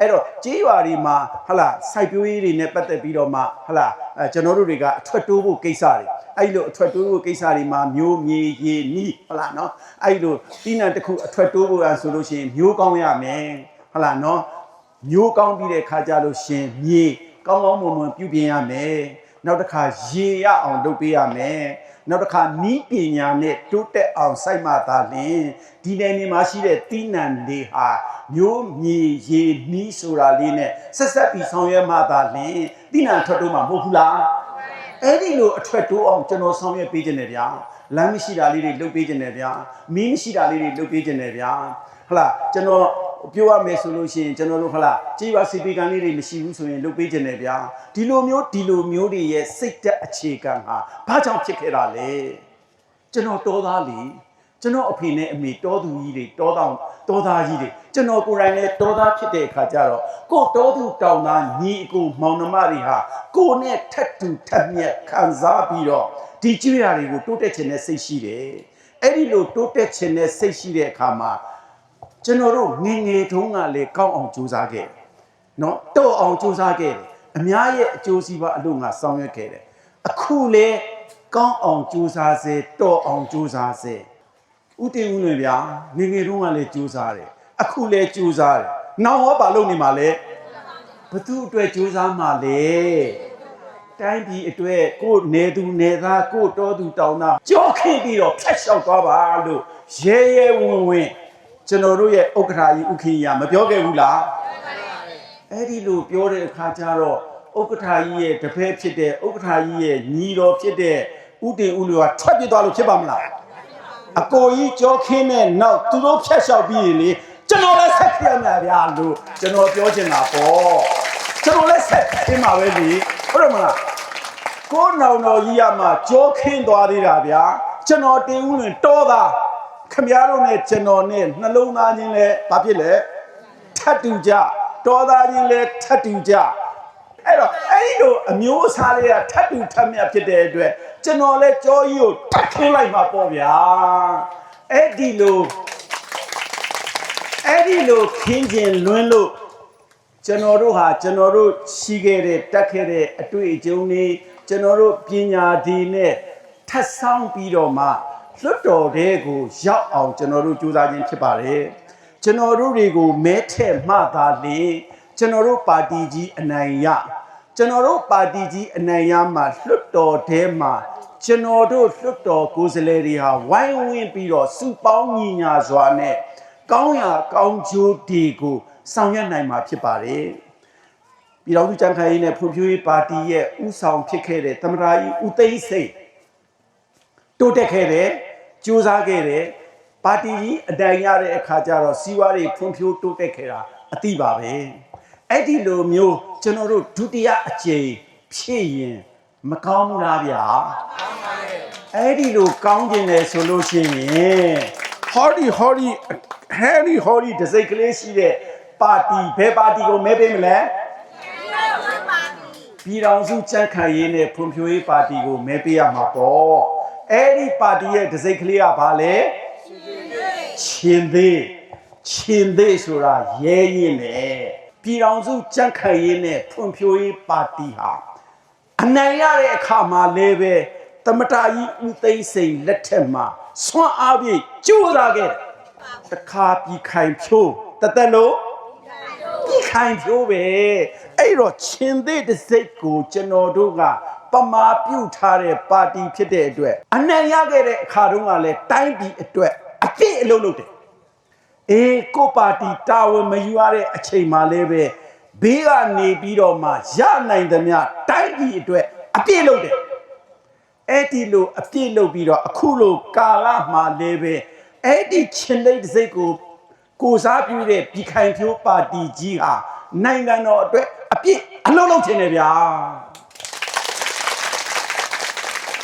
အဲ့တော့ကြေးရွာတွေမှာဟလာစိုက်ပျိုးရေးတွေနဲ့ပတ်သက်ပြီးတော့မှဟလာအဲကျွန်တော်တို့တွေကအထွက်တိုးဖို့ကိစ္စတွေအဲ့လိုအထွက်တိုးဖို့ကိစ္စတွေမှာမျိုးမြေရေနီးဟလာနော်အဲ့လိုတိနံတစ်ခုအထွက်တိုးဖို့ရဆိုလို့ရှိရင်မျိုးကောင်းရမယ်ဟလာနော်မျိုးကောင်းပြီးတဲ့ခါကြလို့ရှရင်မြေကောင်းကောင်းမွန်မွန်ပြုပြင်ရမယ် နောက်တစ်ခါရေရအောင်လုပ်ပေးရမယ်နောက်တစ်ခါနီးပညာနဲ့တိုးတက်အောင်စိုက်မှသာလျှင်ဒီနယ်မြေမှာရှိတဲ့တိနံတွေဟာမျိုးမြေရေနီးဆိုတာလေးနဲ့ဆက်ဆက်ပြီးဆောင်ရွက်မှသာလျှင်တိနံထွက်တိုးမှာမဟုတ်ဘူးလားအဲ့ဒီလိုအထွက်တိုးအောင်ကျွန်တော်ဆောင်ရွက်ပေးခြင်းနဲ့ဗျာလမ်းမရှိတာလေးတွေလုပ်ပေးခြင်းနဲ့ဗျာမီးမရှိတာလေးတွေလုပ်ပေးခြင်းနဲ့ဗျာဟလာကျွန်တော် ပြောရမယ်ဆိုလို့ရှိရင်ကျွန်တော်တို့ဟလာကြေးပါစီပီကန်လေးတွေမရှိဘူးဆိုရင်လုပ်ပေးခြင်းနဲ့ဗျာဒီလိုမျိုးဒီလိုမျိုးတွေရဲ့စိတ်သက်အခြေခံဟာဘာကြောင့်ဖြစ်ခဲ့တာလဲကျွန်တော်တော်သားလीကျွန်တော်အဖေနဲ့အမေတောသူကြီးတွေတောတောင်တောသားကြီးတွေကျွန်တော်ကိုယ်တိုင်လည်းတောသားဖြစ်တဲ့အခါကျတော့ကိုယ်တောသူတောင်သားညီအကိုမောင်နှမတွေဟာကိုယ်နဲ့ထက်တူထက်မြက်ခံစားပြီးတော့ဒီကျွေးရတွေကိုတိုးတက်ခြင်းနဲ့စိတ်ရှိတယ်အဲ့ဒီလိုတိုးတက်ခြင်းနဲ့စိတ်ရှိတဲ့အခါမှာ ကျွန်တော်တို့ငငယ်တုန်းကလည်းကောင်းအောင်ကြိုးစားခဲ့တယ်เนาะတော့အောင်ကြိုးစားခဲ့တယ်အများရဲ့အကျိုးစီးပွားအလို့ငါဆောင်ရွက်ခဲ့တယ်အခုလေကောင်းအောင်ကြိုးစားစေတော့အောင်ကြိုးစားစေဥတည်ဦးလွင်ဗျာငငယ်တုန်းကလည်းကြိုးစားတယ်အခုလည်းကြိုးစားတယ်နောက်ဟောဘာလုပ်နေမှာလဲဘသူအတွက်ကြိုးစားမှာလဲတိုင်းပြည်အတွက်ကိုယ်နေသူနေသားကိုယ်တော်သူတောင်းသားကြောက်ခင်ပြီးတော့ဖျက်လျှောက်သွားပါလို့ရဲရဲဝံ့ဝံ့ ကျွန်တော်တို့ရဲ့ဥက္ကရာကြီးဥခိယမပြောခဲ့ဘူးလားအဲ့ဒီလိုပြောတဲ့အခါကျတော့ဥက္ကရာကြီးရဲ့တပည့်ဖြစ်တဲ့ဥက္ကရာကြီးရဲ့ညီတော်ဖြစ်တဲ့ဥတေဥလျောထွက်ပြစ်သွားလို့ဖြစ်ပါမလားအကိုကြီးကြောခင်းတဲ့နောက်သူတို့ဖြတ်လျှောက်ပြီးရင်လေကျွန်တော်လည်းဆက်ပြရမှာဗျာလို့ကျွန်တော်ပြောချင်တာပေါ့ကျွန်တော်လည်းဆက်ပြမှာပဲလေဟုတ်တယ်မလားကိုယ်နောင်တော်ကြီးရမှာကြောခင်းသွားသေးတာဗျာကျွန်တော်တင်ဦးလွင်တောသား ခမည်းတော်နဲ့ကျွန်တော်နဲ့နှလုံးသားချင်းလဲဘာဖြစ်လဲထတ်တူကြတော်သားချင်းလဲထတ်တူကြအဲ့တော့အဲ့ဒီလိုအမျိုးအစားလေးကထတ်တူထတ်မြတ်ဖြစ်တဲ့အတွက်ကျွန်တော်လဲကြောကြီးကိုတတ်ထိုးလိုက်မှာပေါ့ဗျာအဲ့ဒီလိုအဲ့ဒီလိုခင်းကျင်လွန်းလို့ကျွန်တော်တို့ဟာကျွန်တော်တို့ရှိခဲ့တဲ့တက်ခဲ့တဲ့အတွေ့အကြုံတွေကျွန်တော်တို့ပညာဒီနဲ့ထပ်ဆောင်ပြီးတော့မှ လွတ်တော်တဲ့ကိုရောက်အောင်ကျွန်တော်တို့ကြိုးစားခြင်းဖြစ်ပါတယ်ကျွန်တော်တို့တွေကိုမဲထက်မှသာလေကျွန်တော်တို့ပါတီကြီးအနိုင်ရကျွန်တော်တို့ပါတီကြီးအနိုင်ရမှာလွတ်တော်တဲ့မှာကျွန်တော်တို့လွတ်တော်ကိုယ်စားလှယ်တွေဟာဝိုင်းဝန်းပြီးတော့စုပေါင်းညီညာစွာနဲ့ကောင်းရာကောင်းကျိုးတွေကိုဆောင်ရွက်နိုင်မှာဖြစ်ပါတယ်ပြည်တော်စုကြံခိုင်ရေးနဲ့ဖွံ့ဖြိုးရေးပါတီရဲ့ဥဆောင်ဖြစ်ခဲ့တဲ့သမ္မတကြီးဦးသိန်းစိန်တိုးတက်ခဲ့တယ် ကြိုးစားခဲ့တယ်ပါတီကြီးအတိုင်ရတဲ့အခါကျတော့စီးပွားရေးဖွံ့ဖြိုးတိုးတက်ခဲ့တာအတိပါပဲအဲ့ဒီလိုမျိုးကျွန်တော်တို့ဒုတိယအကြိမ်ဖြစ်ရင်မကောင်းဘူးလားဗျာအဲ့ဒီလိုကောင်းကျင်တယ်ဆိုလို့ရှိရင်ဟောဒီဟောဒီဟဲဒီဟောဒီဒစိတ်ကလေးရှိတဲ့ပါတီဘယ်ပါတီကိုမဲပေးမလဲပြည်တော်စုကြန့်ခိုင်ရေးနဲ့ဖွံ့ဖြိုးရေးပါတီကိုမဲပေးရမှာပေါ့ အဲ့ဒီပါတီရဲ့ဒစိတ်ကလေးကဘာလဲရှင်သေးရှင်သေးဆိုတာရဲရင်လေပြည်တော်စုကြန့်ခိုင်ရေးနဲ့ဖွံ့ဖြိုးရေးပါတီဟာအနိုင်ရတဲ့အခါမှာလည်းပဲတမတာကြီးဦးသိန်းစိန်လက်ထက်မှာဆွမ်းအားဖြင့်ကြိုးစားခဲ့တယ်တခါပြီးခိုင်ဖြိုးတသက်လို့ဒီခိုင်ဖြိုးပဲ အဲ့တော့ချင်းသေးတစ်စိတ်ကိုကျွန်တော်တို့ကပမာပြုတ်ထားတဲ့ပါတီဖြစ်တဲ့အတွက်အနံ့ရခဲ့တဲ့အခါတုန်းကလည်းတိုင်းပြည်အတွက်အပြည့်အလုပ်လုပ်တယ်အေးကိုပါတီတာဝန်မယူရတဲ့အချိန်မှလည်းပဲဘေးကနေပြီးတော့မှရနိုင်သမျှတိုင်းပြည်အတွက်အပြည့်လုပ်တယ်အဲ့ဒီလိုအပြည့်လုပ်ပြီးတော့အခုလိုကာလမှာလည်းပဲအဲ့ဒီချင်းလေးတစ်စိတ်ကိုကိုစားပြုတဲ့ပြည်ခိုင်ဖြိုးပါတီကြီးဟာနိုင်ငံတော်အတွက်အ ပြစ်အလုံးလုံးချင်တယ်ဗျာ